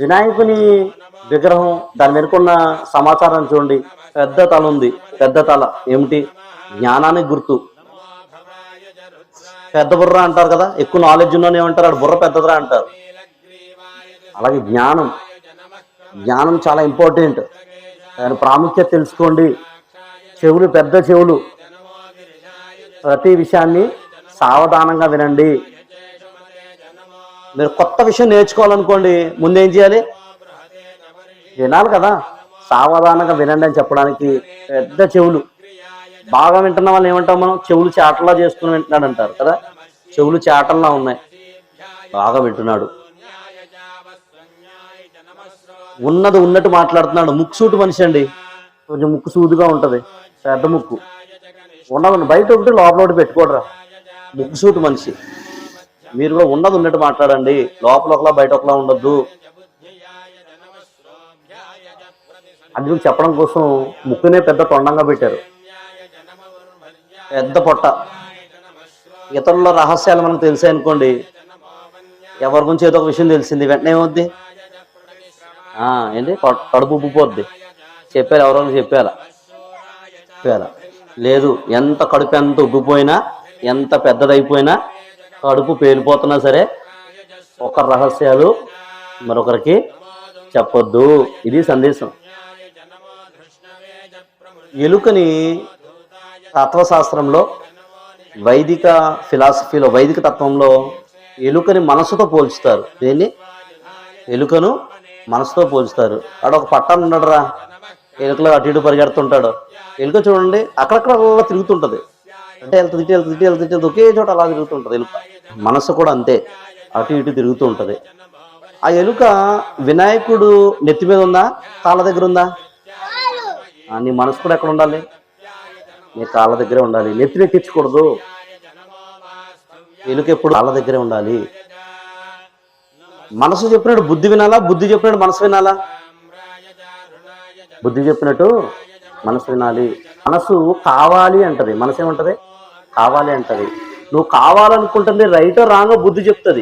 వినాయకుని విగ్రహం దాని వెనుకున్న సమాచారం చూడండి. పెద్ద తల ఉంది. పెద్ద తల. ఏమిటి? జ్ఞానానికి గుర్తు. పెద్ద బుర్ర అంటారు కదా? ఎక్కువ నాలెడ్జ్ ఉన్నోని ఏమంటారు? ఆడు బుర్ర పెద్దదిరా అంటారు. అలాగే జ్ఞానం. జ్ఞానం చాలా ఇంపార్టెంట్ దాని ప్రాముఖ్యత తెలుసుకోండి. చెవులు పెద్ద చెవులు. ప్రతి విషయాన్ని సావధానంగా వినండి. మీరు కొత్త విషయం నేర్చుకోవాలనుకోండి ముందేం చేయాలి? వినాలి కదా. సావధానంగా వినండి అని చెప్పడానికి పెద్ద చెవులు. బాగా వింటున్న వాళ్ళు ఏమంటాం మనం? చెవులు చేటలా చేసుకుని వింటున్నాడు అంటారు కదా. చెవులు చేటల్లా ఉన్నాయి. బాగా వింటున్నాడు. ఉన్నది ఉన్నట్టు మాట్లాడుతున్నాడు. ముక్కు సూటు మనిషి అండి. కొంచెం ముక్కు సూదుగా ఉంటుంది. పెద్ద ముక్కు. ఉన్నదండి బయట ఒకటి లోపల ఒకటి పెట్టుకోడరా. ముక్కు సూటు మనిషి. మీరు కూడా ఉన్నది ఉన్నట్టు మాట్లాడండి. లోపల ఒకలా బయట ఒకలా ఉండొద్దు. అది మీకు చెప్పడం కోసం ముక్కునే పెద్ద తొండంగా పెట్టారు. పెద్ద పొట్ట. ఇతరుల రహస్యాలు మనకు తెలిసాయి అనుకోండి ఎవరి గురించి ఏదో ఒక విషయం తెలిసింది వెంటనే ఏమవుద్ది? ఏంటి? కడుపు ఉబ్బిపోద్ది చెప్పారు ఎవరో చెప్పారా. చెప్పారా. లేదు ఎంత కడుపు ఎంత ఉబ్బిపోయినా ఎంత పెద్దదైపోయినా కడుపు పేలిపోతున్నా సరే ఒక రహస్యాలు మరొకరికి చెప్పొద్దు. ఇది సందేశం. ఎలుకని తత్వశాస్త్రంలో వైదిక ఫిలాసఫీలో వైదిక తత్వంలో ఎలుకని మనసుతో పోల్చుతారు. దేన్ని? ఎలుకను మనసుతో పోల్చుతారు. ఆడ ఒక పట్టాను ఉన్నాడు రా ఎలుకలో అటు ఇటు పరిగెడుతుంటాడు. ఎలుక చూడండి అక్కడక్కడ తిరుగుతుంటుంది అంటే వెళ్తుంది ఇటు వెళ్తుంది ఇటు వెళ్తుంది ఇటు ఒకే చోట అలా తిరుగుతుంటుంది ఎలుక. మనసు కూడా అంతే. అటు ఇటు తిరుగుతూ ఉంటుంది. ఆ ఎలుక వినాయకుడు నెత్తి మీద ఉందా? కాళ్ళ దగ్గర ఉందా? నీ మనసు కూడా ఎక్కడ ఉండాలి? నీ కాళ్ళ దగ్గరే ఉండాలి. నెత్తిని ఎక్కించకూడదు. ఎలుక ఎప్పుడు కాళ్ళ దగ్గరే ఉండాలి. మనసు చెప్పినట్టు బుద్ధి వినాలా? బుద్ధి చెప్పినట్టు మనసు వినాలా? బుద్ధి చెప్పినట్టు మనసు వినాలి. మనసు కావాలి అంటది. మనసు ఏమంటది? కావాలి అంటది. నువ్వు కావాలనుకుంటుంది రైట్ రాంగో బుద్ధి చెప్తుంది.